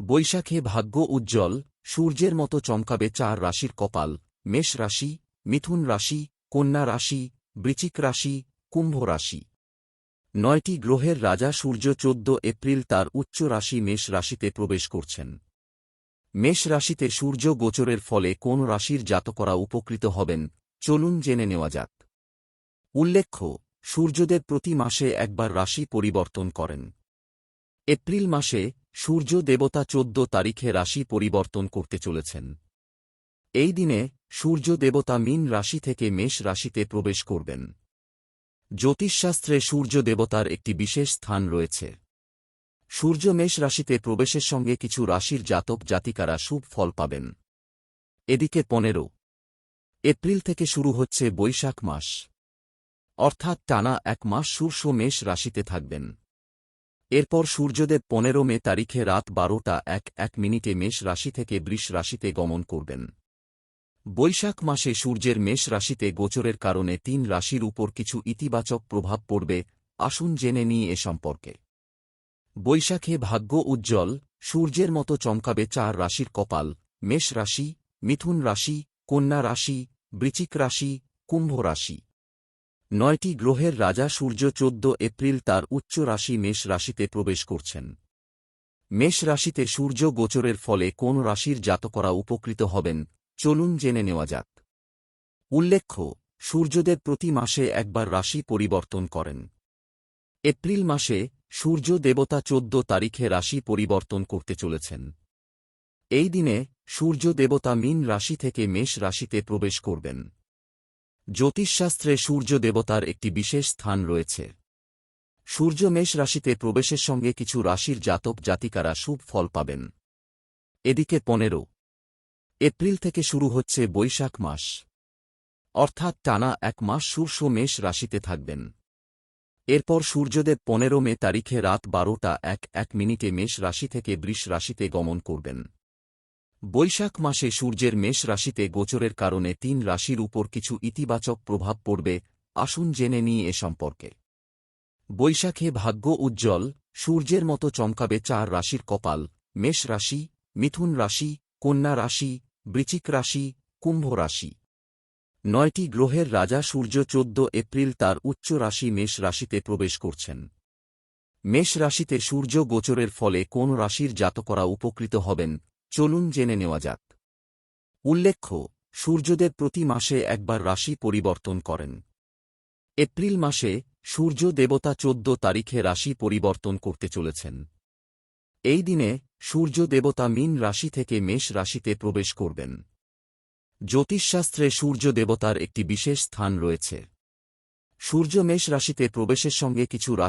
বৈশাখে ভাগ্য উজ্জ্বল, সূর্যের মতো চমকাবে চার রাশির কপাল, মেষ রাশি, মিথুন রাশি, কন্যা রাশি বৃচিক রাশি, কুম্ভ রাশি। নয়টি গ্রহের রাজা সূর্য চোদ্দ এপ্রিল তার উচ্চ রাশি মেষ রাশিতে প্রবেশ করছেন। মেষ রাশিতে সূর্য গোচরের ফলে কোন রাশির জাতকরা উপকৃত হবেন, চলুন জেনে নেওয়া যাক। উল্লেখ্য, সূর্যদেব প্রতি মাসে একবার রাশি পরিবর্তন করেন। এপ্রিল মাসে সূর্য দেবতা চোদ্দ তারিখে রাশি পরিবর্তন করতে চলেছেন। এই দিনে সূর্য দেবতা মিন রাশি থেকে মেষ রাশিতে প্রবেশ করবেন। জ্যোতিষশাস্ত্রে সূর্য দেবতার একটি বিশেষ স্থান রয়েছে। সূর্য মেষ রাশিতে প্রবেশের সঙ্গে কিছু রাশির জাতক জাতিকারা শুভ ফল পাবেন। এদিকে পনেরো, এপ্রিল থেকে শুরু হচ্ছে বৈশাখ মাস। অর্থাৎ টানা এক মাস সূর্য মেষ রাশিতে থাকবেন। এরপর সূর্যদেব পনেরো মে তারিখে রাত বারোটা এক এক মিনিটে মেষ রাশি থেকে বৃষ রাশিতে গমন করবেন। বৈশাখ মাসে সূর্যের মেষ রাশিতে গোচরের কারণে তিন রাশির উপর কিছু ইতিবাচক প্রভাব পড়বে, আসুন জেনে নিই এ সম্পর্কে। বৈশাখে ভাগ্য উজ্জ্বল, সূর্যের মতো চমকাবে চার রাশির কপাল, মেষ রাশি, মিথুন রাশি, কন্যা রাশি বৃচিক রাশি, কুম্ভ রাশি। নয়টি গ্রহের রাজা সূর্য চোদ্দ এপ্রিল তার উচ্চ রাশি মেষ রাশিতে প্রবেশ করছেন। মেষ রাশিতে সূর্য গোচরের ফলে কোন রাশির জাতকরা উপকৃত হবেন, চলুন জেনে নেওয়া যাক। উল্লেখ্য, সূর্যদেব প্রতি মাসে একবার রাশি পরিবর্তন করেন। এপ্রিল মাসে সূর্য দেবতা চোদ্দ তারিখে রাশি পরিবর্তন করতে চলেছেন। এই দিনে সূর্য দেবতা মিন রাশি থেকে মেষ রাশিতে প্রবেশ করবেন। জ্যোতিষশাস্ত্রে সূর্য দেবতার একটি বিশেষ স্থান রয়েছে। সূর্য মেষ রাশিতে প্রবেশের সঙ্গে কিছু রাশির জাতক জাতিকারা শুভ ফল পাবেন। এদিকে পনেরো, এপ্রিল থেকে শুরু হচ্ছে বৈশাখ মাস। অর্থাৎ টানা এক মাস সূর্য মেষ রাশিতে থাকবেন। এরপর সূর্যদেব পনেরো মে তারিখে রাত বারোটা এক এক মিনিটে মেষ রাশি থেকে বৃষ রাশিতে গমন করবেন। বৈশাখ মাসে সূর্যের মেষ রাশিতে গোচরের কারণে তিন রাশির উপর কিছু ইতিবাচক প্রভাব পড়বে, আসুন জেনে নিই এ সম্পর্কে। বৈশাখে ভাগ্য উজ্জ্বল, সূর্যের মতো চমকাবে চার রাশির কপাল, মেষ রাশি, মিথুন রাশি, কন্যা রাশি বৃচিক রাশি, কুম্ভ রাশি। নয়টি গ্রহের রাজা সূর্য চোদ্দ এপ্রিল তার উচ্চ রাশি মেষ রাশিতে প্রবেশ করছেন। মেষ রাশিতে সূর্য গোচরের ফলে কোন রাশির জাতকরা উপকৃত হবেন চলুন জেনে নেওয়া যাক। উল্লেখ্য, সূর্যদেব প্রতি মাসে একবার রাশি পরিবর্তন করেন। এপ্রিল মাসে সূর্য দেবতা চোদ্দ তারিখে রাশি পরিবর্তন করতে চলেছেন। এই দিনে সূর্য দেবতা মিন রাশি থেকে মেষ রাশিতে প্রবেশ করবেন। জ্যোতিষশাস্ত্রে সূর্য দেবতার একটি বিশেষ স্থান রয়েছে। সূর্য মেষ রাশিতে প্রবেশের সঙ্গে কিছু রাশি